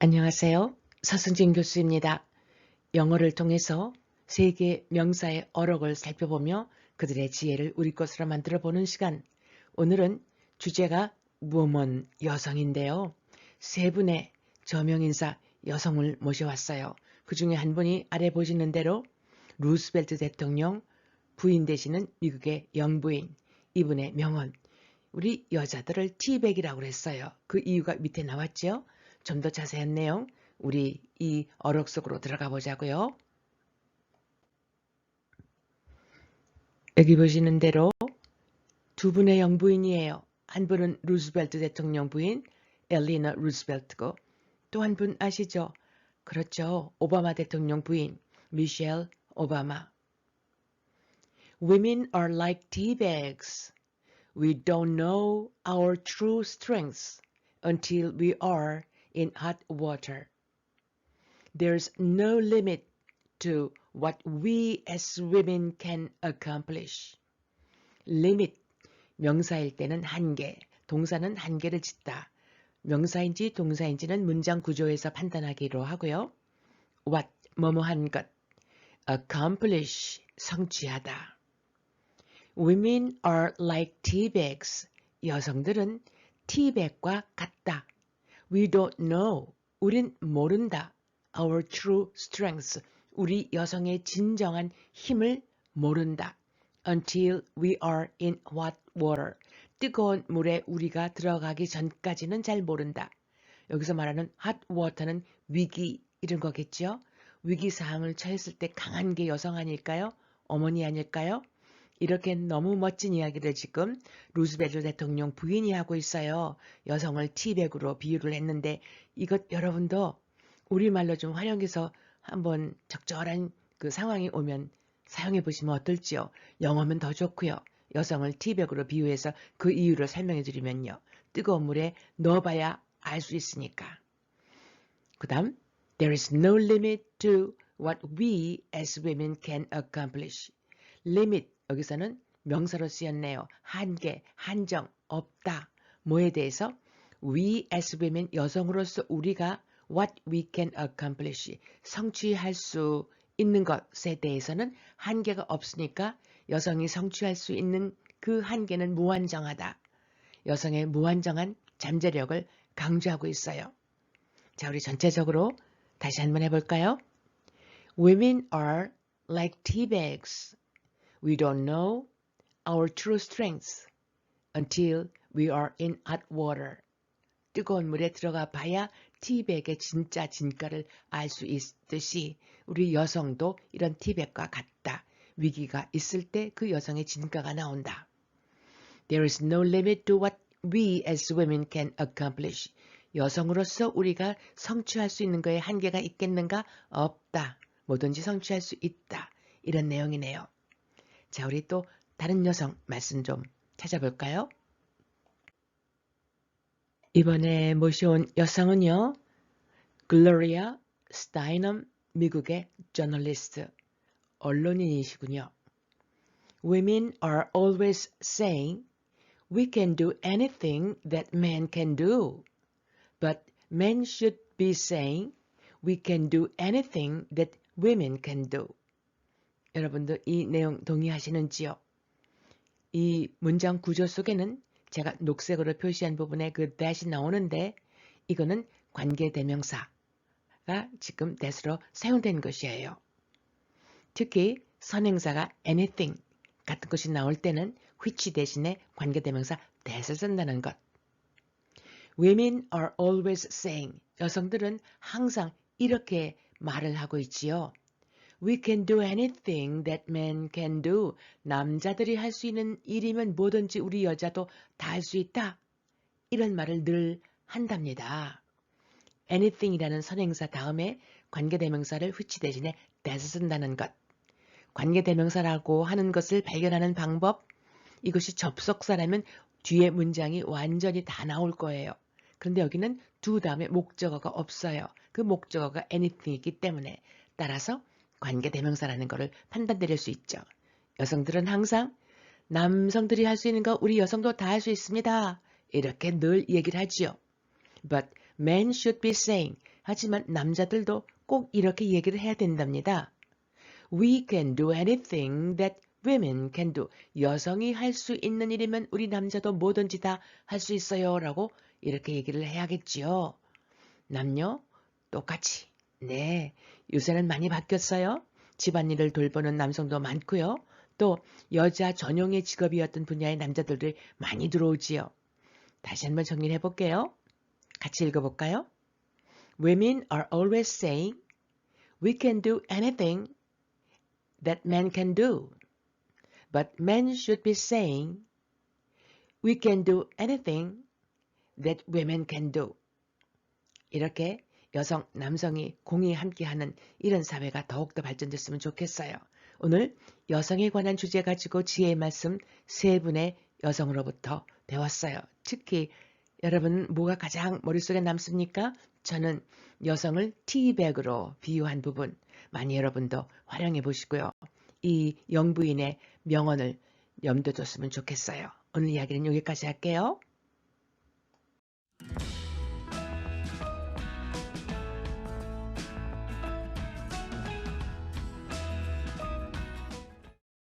안녕하세요. 서승진 교수입니다. 영어를 통해서 세계 명사의 어록을 살펴보며 그들의 지혜를 우리 것으로 만들어 보는 시간. 오늘은 주제가 woman, 여성인데요. 세 분의 저명인사 여성을 모셔왔어요. 그 중에 한 분이 아래 보시는 대로 루스벨트 대통령 부인 되시는 미국의 영부인 이분의 명언. 우리 여자들을 티백이라고 그랬어요. 그 이유가 밑에 나왔죠. 좀 더 자세한 내용 우리 이 어록 속으로 들어가 보자고요. 여기 보시는 대로 두 분의 영부인이에요. 한 분은 루스벨트 대통령 부인 엘리너 루스벨트고 또 한 분 아시죠? 그렇죠. 오바마 대통령 부인 미셸 오바마. Women are like tea bags. We don't know our true strengths until we are in hot water. There's no limit to what we as women can accomplish. limit, 명사일 때는 한계, 동사는 한계를 짓다. 명사인지 동사인지는 문장 구조에서 판단하기로 하고요. what, 뭐뭐한 것, accomplish, 성취하다. Women are like tea bags. 여성들은 티백과 같다. We don't know. 우린 모른다. Our true strengths. 우리 여성의 진정한 힘을 모른다. Until we are in hot water. 뜨거운 물에 우리가 들어가기 전까지는 잘 모른다. 여기서 말하는 hot water는 위기 이런 거겠죠. 위기 사항을 처했을 때 강한 게 여성 아닐까요? 어머니 아닐까요? 이렇게 너무 멋진 이야기를 지금 루즈벨트 대통령 부인이 하고 있어요. 여성을 티백으로 비유를 했는데 이것 여러분도 우리말로 좀 활용해서 한번 적절한 그 상황이 오면 사용해 보시면 어떨지요. 영어면 더 좋고요. 여성을 티백으로 비유해서 그 이유를 설명해 드리면요. 뜨거운 물에 넣어봐야 알 수 있으니까. 그 다음 There is no limit to what we as women can accomplish. limit 여기서는 명사로 쓰였네요. 한계, 한정, 없다. 뭐에 대해서? We as women, 여성으로서 우리가 what we can accomplish, 성취할 수 있는 것에 대해서는 한계가 없으니까 여성이 성취할 수 있는 그 한계는 무한정하다. 여성의 무한정한 잠재력을 강조하고 있어요. 자, 우리 전체적으로 다시 한번 해볼까요? Women are like tea bags. We don't know our true strengths until we are in hot water. 뜨거운 물에 들어가 봐야 티백의 진짜 진가를 알 수 있듯이 우리 여성도 이런 티백과 같다. 위기가 있을 때 그 여성의 진가가 나온다. There is no limit to what we as women can accomplish. 여성으로서 우리가 성취할 수 있는 거에 한계가 있겠는가? 없다. 뭐든지 성취할 수 있다. 이런 내용이네요. 자, 우리 또 다른 여성 말씀 좀 찾아볼까요? 이번에 모셔온 여성은요. 글로리아 스타이넘 미국의 저널리스트, 언론인이시군요. Women are always saying we can do anything that men can do. But men should be saying we can do anything that women can do. 여러분들 이 내용 동의하시는지요? 이 문장 구조 속에는 제가 녹색으로 표시한 부분에 그 that이 나오는데 이거는 관계대명사가 지금 that으로 사용된 것이에요. 특히 선행사가 anything 같은 것이 나올 때는 which 대신에 관계대명사 that을 쓴다는 것. Women are always saying 여성들은 항상 이렇게 말을 하고 있지요. We can do anything that men can do. 남자들이 할 수 있는 일이면 뭐든지 우리 여자도 다 할 수 있다. 이런 말을 늘 한답니다. anything이라는 선행사 다음에 관계대명사를 which 대신에 that을 쓴다는 것. 관계대명사라고 하는 것을 발견하는 방법, 이것이 접속사라면 뒤에 문장이 완전히 다 나올 거예요. 그런데 여기는 두 다음에 목적어가 없어요. 그 목적어가 anything이기 때문에 따라서 관계 대명사라는 것을 판단 내릴 수 있죠. 여성들은 항상 남성들이 할 수 있는 거 우리 여성도 다 할 수 있습니다. 이렇게 늘 얘기를 하지요. But men should be saying 하지만 남자들도 꼭 이렇게 얘기를 해야 된답니다. We can do anything that women can do. 여성이 할 수 있는 일이면 우리 남자도 뭐든지 다 할 수 있어요. 라고 이렇게 얘기를 해야겠지요. 남녀 똑같이. 네. 요새는 많이 바뀌었어요. 집안일을 돌보는 남성도 많고요. 또 여자 전용의 직업이었던 분야의 남자들이 많이 들어오지요. 다시 한번 정리를 해볼게요. 같이 읽어볼까요? Women are always saying, we can do anything that men can do. But men should be saying, we can do anything that women can do. 이렇게 여성, 남성이 공히 함께하는 이런 사회가 더욱더 발전됐으면 좋겠어요. 오늘 여성에 관한 주제 가지고 지혜의 말씀 세 분의 여성으로부터 배웠어요. 특히 여러분 뭐가 가장 머릿속에 남습니까? 저는 여성을 티백으로 비유한 부분 많이 여러분도 활용해 보시고요. 이 영부인의 명언을 염두에 뒀으면 좋겠어요. 오늘 이야기는 여기까지 할게요.